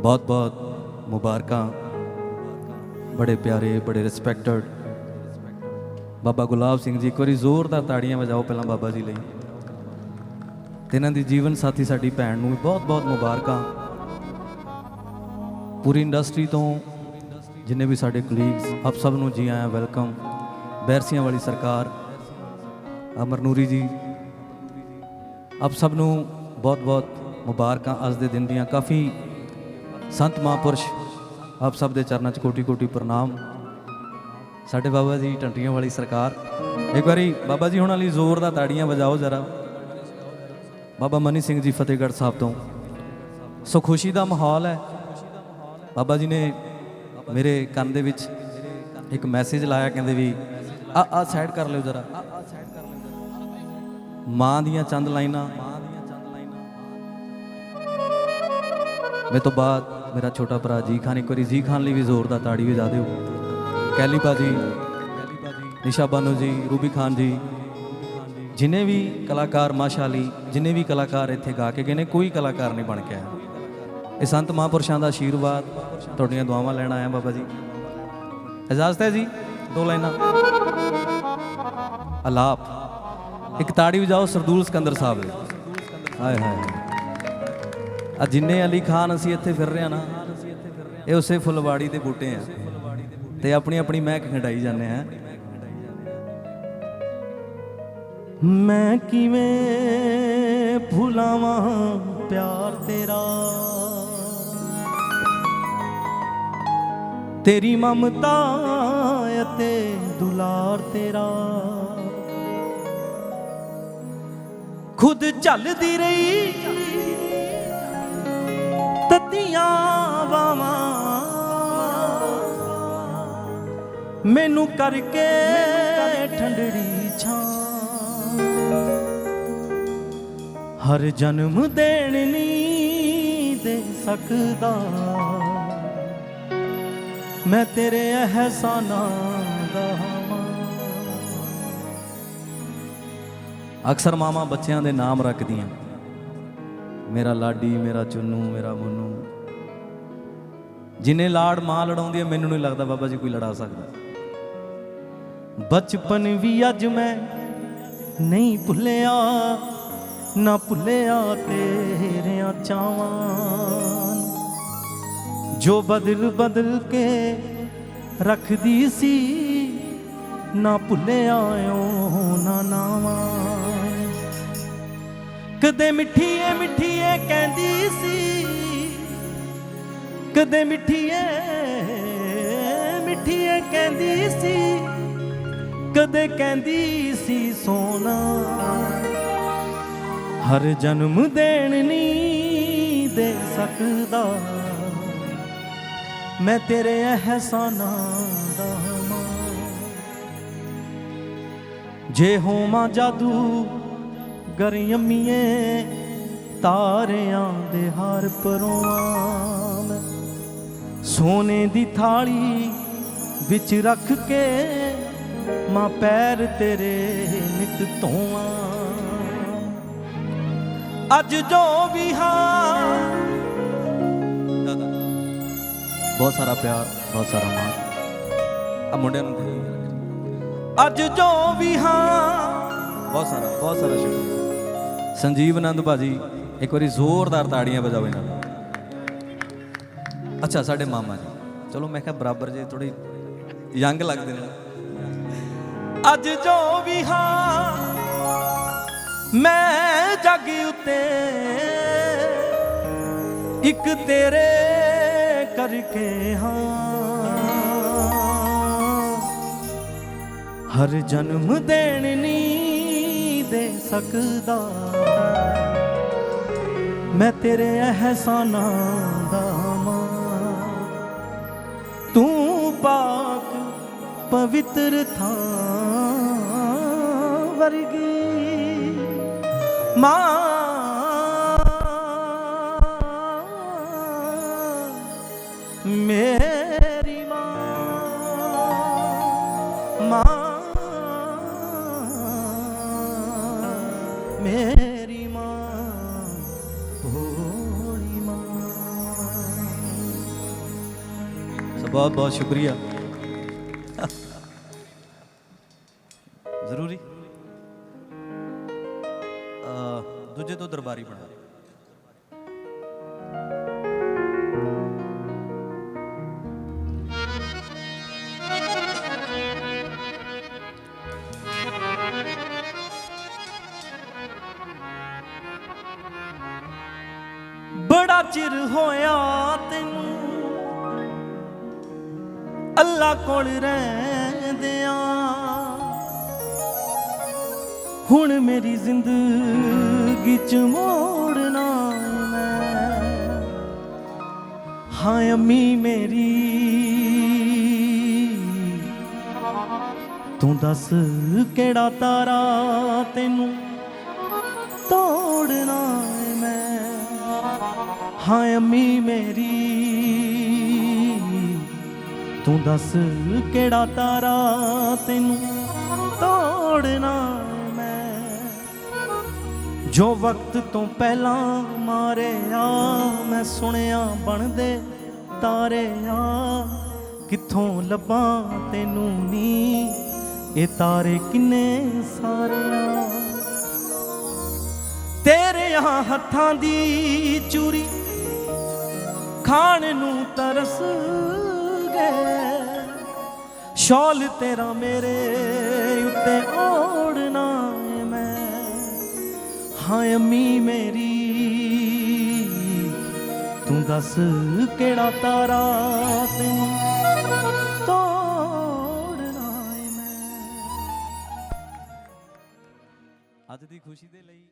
ਬਹੁਤ ਬਹੁਤ ਮੁਬਾਰਕਾਂ। ਬੜੇ ਪਿਆਰੇ, ਬੜੇ ਰਿਸਪੈਕਟਡ ਬਾਬਾ ਗੁਲਾਬ ਸਿੰਘ ਜੀ, ਇੱਕ ਵਾਰੀ ਜ਼ੋਰਦਾਰ ਤਾੜੀਆਂ ਵਜਾਓ ਪਹਿਲਾਂ ਬਾਬਾ ਜੀ ਲਈ। ਤੇ ਇਹਨਾਂ ਦੀ ਜੀਵਨ ਸਾਥੀ ਸਾਡੀ ਭੈਣ ਨੂੰ ਵੀ ਬਹੁਤ ਬਹੁਤ ਮੁਬਾਰਕਾਂ। ਪੂਰੀ ਇੰਡਸਟਰੀ ਤੋਂ ਜਿੰਨੇ ਵੀ ਸਾਡੇ ਕਲੀਗਸ ਆਪ ਸਭ ਨੂੰ ਜੀ ਆਇਆਂ ਵੈਲਕਮ ਬੈਰਸੀਆਂ ਵਾਲੀ ਸਰਕਾਰ ਅਮਰਨੂਰੀ ਜੀ, ਆਪ ਸਭ ਨੂੰ ਬਹੁਤ-ਬਹੁਤ ਮੁਬਾਰਕਾਂ। ਅੱਜ ਦੇ ਦਿਨ ਦੀਆਂ ਕਾਫੀ ਸੰਤ ਮਹਾਂਪੁਰਸ਼, ਆਪ ਸਭ ਦੇ ਚਰਨਾਂ 'ਚ ਕੋਟੀ-ਕੋਟੀ ਪ੍ਰਣਾਮ। ਸਾਡੇ ਬਾਬਾ ਜੀ ਟੰਟੀਆਂ ਵਾਲੀ ਸਰਕਾਰ। ਇੱਕ ਵਾਰੀ ਬਾਬਾ ਜੀ ਹੁਣਾਂ ਲਈ ਜ਼ੋਰ ਦਾ ਤਾੜੀਆਂ ਵਜਾਓ ਜ਼ਰਾ। ਬਾਬਾ ਮਨੀ ਸਿੰਘ ਜੀ ਫਤਿਹਗੜ੍ਹ ਸਾਹਿਬ ਤੋਂ। ਸੋ ਖੁਸ਼ੀ ਦਾ ਮਾਹੌਲ ਹੈ। ਬਾਬਾ ਜੀ ਨੇ ਮੇਰੇ ਕੰਨ ਦੇ ਵਿੱਚ ਇੱਕ ਮੈਸੇਜ ਲਾਇਆ, ਕਹਿੰਦੇ ਵੀ, ਆ ਆ ਸਾਈਡ ਕਰ ਲਿਓ ਜ਼ਰਾ। ਮਾਂ ਦੀਆਂ ਚੰਦ ਲਾਈਨਾਂ। ਮੇਰੇ ਤੋਂ ਬਾਅਦ ਮੇਰਾ ਛੋਟਾ ਭਰਾ ਜੀ ਖਾਨ, ਇੱਕ ਵਾਰੀ ਜੀ ਖਾਨ ਲਈ ਵੀ ਜ਼ੋਰ ਦਾ ਤਾੜੀ ਵਜਾ ਦਿਓ ਕੈਲੀ ਬਾਜੀ ਨਿਸ਼ਾ ਬਾਨੋ ਜੀ, ਰੂਬੀ ਖਾਨ ਜੀ। ਜਿਨੇ ਵੀ ਕਲਾਕਾਰ ਮਾਸ਼ਾਅੱਲੀ, ਜਿਨੇ ਵੀ ਕਲਾਕਾਰ ਇੱਥੇ ਗਾ ਕੇ ਗਏ ਨੇ, ਕੋਈ ਕਲਾਕਾਰ ਨਹੀਂ ਬਣ ਕੇ ਆਇਆ। ਇਹ ਸੰਤ ਮਹਾਂਪੁਰਸ਼ਾਂ ਦਾ ਆਸ਼ੀਰਵਾਦ ਤੁਹਾਡੀਆਂ ਦੁਆਵਾਂ ਲੈਣ ਆਇਆ ਬਾਬਾ ਜੀ। ਇਜਾਜ਼ਤ ਹੈ ਜੀ, ਦੋ ਲਾਈਨਾਂ। ਅਲਾਪ। ਇੱਕ ਤਾੜੀ ਵਜਾਓ ਸਰਦੂਲ ਸਕੰਦਰ ਸਾਹਿਬ ਦੇ। ਹਾਏ ਹਾਏ। ਆ ਜਿੰਨੇ ਅਲੀ ਖਾਨ ਅਸੀਂ ਇੱਥੇ ਫਿਰ ਰਹੇ ਆ ਨਾ, ਇਹ ਉਸੇ ਫੁਲਵਾੜੀ ਦੇ ਬੂਟੇ ਆ। ਤੇ ਆਪਣੀ ਆਪਣੀ ਮਹਿਕ ਖੰਡਾਈ ਜਾਂਦੇ ਆ। ਮੈਂ ਕਿਵੇਂ ਭੁਲਾਵਾਂ ਪਿਆਰ ਤੇਰਾ? ਤੇਰੀ ਮਮਤਾ ਅਤੇ ਦੁਲਾਰ ਤੇਰਾ। ਖੁਦ ਚੱਲਦੀ ਰਹੀ ਤਤੀਆਂ ਬਾਵਾਂ। ਮੈਨੂੰ ਕਰਕੇ ਠੰਡੜੀ ਛਾਂ। ਹਰ ਜਨਮ ਦੇਣ ਨਹੀਂ ਦੇ ਸਕਦਾ। ਮੈਂ ਤੇਰੇ ਅਹਿਸਾਨਾਂ ਦਾ ਅਕਸਰ ਮਾਵਾਂ ਬੱਚਿਆਂ ਦੇ ਨਾਮ ਰੱਖਦੀਆਂ। ਮੇਰਾ ਲਾਡੀ, ਮੇਰਾ ਚੁੰਨੂ, ਮੇਰਾ ਮੁੰਨੂ। ਜਿਨੇ ਲਾੜ ਮਾਂ ਲੜਾਉਂਦੀ ਹੈ ਮੈਨੂੰ ਨਹੀਂ ਲੱਗਦਾ ਬਾਬਾ ਜੀ ਕੋਈ ਲੜਾ ਸਕਦਾ। ਬਚਪਨ ਵੀ ਅੱਜ ਮੈਂ ਨਹੀਂ ਭੁੱਲਿਆ, ਨਾ ਭੁੱਲਿਆ ਤੇਰਿਆਂ ਚਾਵਾਂ। ਜੋ ਬਦਲ ਬਦਲ ਕੇ ਰੱਖਦੀ ਸੀ, ਨਾ ਭੁੱਲਿਆ ਓ ਨਾ ਨਾਵਾਂ। ਕਦੇ ਮਿੱਠੀਏ ਮਿੱਠੀਏ ਕਹਿੰਦੀ ਸੀ। ਕਦੇ ਮਿੱਠੀਏ ਮਿੱਠੀਏ ਕਹਿੰਦੀ ਸੀ। ਕਦੇ ਕਹਿੰਦੀ ਸੀ ਸੋਨਾ। ਹਰ ਜਨਮ ਦੇਣ ਨਹੀਂ ਦੇ ਸਕਦਾ। ਮੈਂ ਤੇਰੇ ਅਹਿਸਾਨਾਂ ਦਾ ਮਾਂ। ਜੇ ਹੋਵਾਂ ਜਾਦੂ ਗਰਯਮੀਏ ਤਾਰਿਆਂ ਦੇ ਹਾਰ ਪਰੋਆਂ ਮੈਂ। ਸੋਨੇ ਦੀ ਥਾਲੀ ਵਿੱਚ ਰੱਖ ਕੇ ਮਾਂ ਪੈਰ ਤੇਰੇ ਨਿਤ ਧੋਵਾਂ। ਅੱਜ ਜੋ ਵੀ ਹਾਂ ਬਹੁਤ ਸਾਰਾ ਪਿਆਰ ਬਹੁਤ ਸਾਰਾ ਮਾਣ। ਆ ਮੁੰਡਿਆਂ ਨੂੰ। ਅੱਜ ਜੋ ਵੀ ਹਾਂ ਬਹੁਤ ਸਾਰਾ ਬਹੁਤ ਸਾਰਾ ਸ਼ੁਕਰੀਆ ਸੰਜੀਵ ਆਨੰਦ ਭਾਜੀ, ਇੱਕ ਵਾਰੀ ਜ਼ੋਰਦਾਰ ਤਾੜੀਆਂ ਵਜਾਓ ਇਹਨਾਂ ਨੂੰ। ਅੱਛਾ, ਸਾਡੇ ਮਾਮਾ ਜੀ। ਚਲੋ, ਮੈਂ ਕਿਹਾ ਬਰਾਬਰ ਜੇ ਥੋੜੀ ਯੰਗ ਲੱਗਦੇ ਨੇ। ਅੱਜ ਜੋ ਵੀ ਹਾਂ, ਮੈਂ ਜੱਗ ਉਤੇ ਇੱਕ ਤੇਰੇ ਕਰਕੇ ਹਾਂ। ਹਰ ਜਨਮ ਦੇਣ ਨਹੀਂ ਦੇ ਸਕਦਾ ਮੈਂ ਤੇਰੇ ਅਹਿਸਾਨਾਂ ਦਾ ਮਾਂ। ਤੂੰ ਪਾਕ ਪਵਿੱਤਰ ਥਾਂ ਵਰਗੀ ਮਾਂ। ਮੇਰੇ ਬਹੁਤ ਬਹੁਤ ਸ਼ੁਕਰੀਆ। ਜ਼ਰੂਰੀ। ਦੂਜੇ ਤੋਂ ਦਰਬਾਰੀ ਬਣਾ। ਬੜਾ ਚਿਰ ਹੋਇਆ ਤੈਨੂੰ। ਅੱਲਾ ਕੋਲ ਰਹਿੰਦਿਆਂ। ਹੁਣ ਮੇਰੀ ਜ਼ਿੰਦਗੀ ਚ ਮੋੜਨਾ ਮੈਂ। ਹਾਂ, ਅੰਮੀ ਮੇਰੀ। ਤੂੰ ਦੱਸ ਕਿਹੜਾ ਤਾਰਾ ਤੈਨੂੰ ਤੋੜਨਾ ਮੈਂ? ਹਾਂ, ਅੰਮੀ ਮੇਰੀ। ਤੂੰ ਦੱਸ ਕਿਹੜਾ ਤਾਰਾ ਤੈਨੂੰ ਤੋੜਨਾ ਮੈਂ। ਜੋ ਵਕਤ ਤੋਂ ਪਹਿਲਾਂ ਮਾਰਿਆ, ਮੈਂ ਸੁਣਿਆ ਬਣਦੇ ਤਾਰੇ ਆ। ਕਿੱਥੋਂ ਲੱਭਾਂ ਤੈਨੂੰ ਨੀ, ਇਹ ਤਾਰੇ ਕਿੰਨੇ ਸਾਰੇ ਆ। ਤੇਰੇ ਹੱਥਾਂ ਦੀ ਚੂਰੀ ਖਾਣ ਨੂੰ ਤਰਸ ਸ਼ਾਲ ਤੇਰਾ ਮੇਰੇ ਉੱਤੇ ਓੜਨਾ ਮੈਂ। ਹਾਂ ਅੰਮੀ ਮੇਰੀ, ਤੂੰ ਦੱਸ ਕਿਹੜਾ ਤਾਰਾ ਤੈਨੂੰ ਤੋੜਨਾ ਮੈਂ। ਅੱਜ ਦੀ ਖੁਸ਼ੀ ਦੇ ਲਈ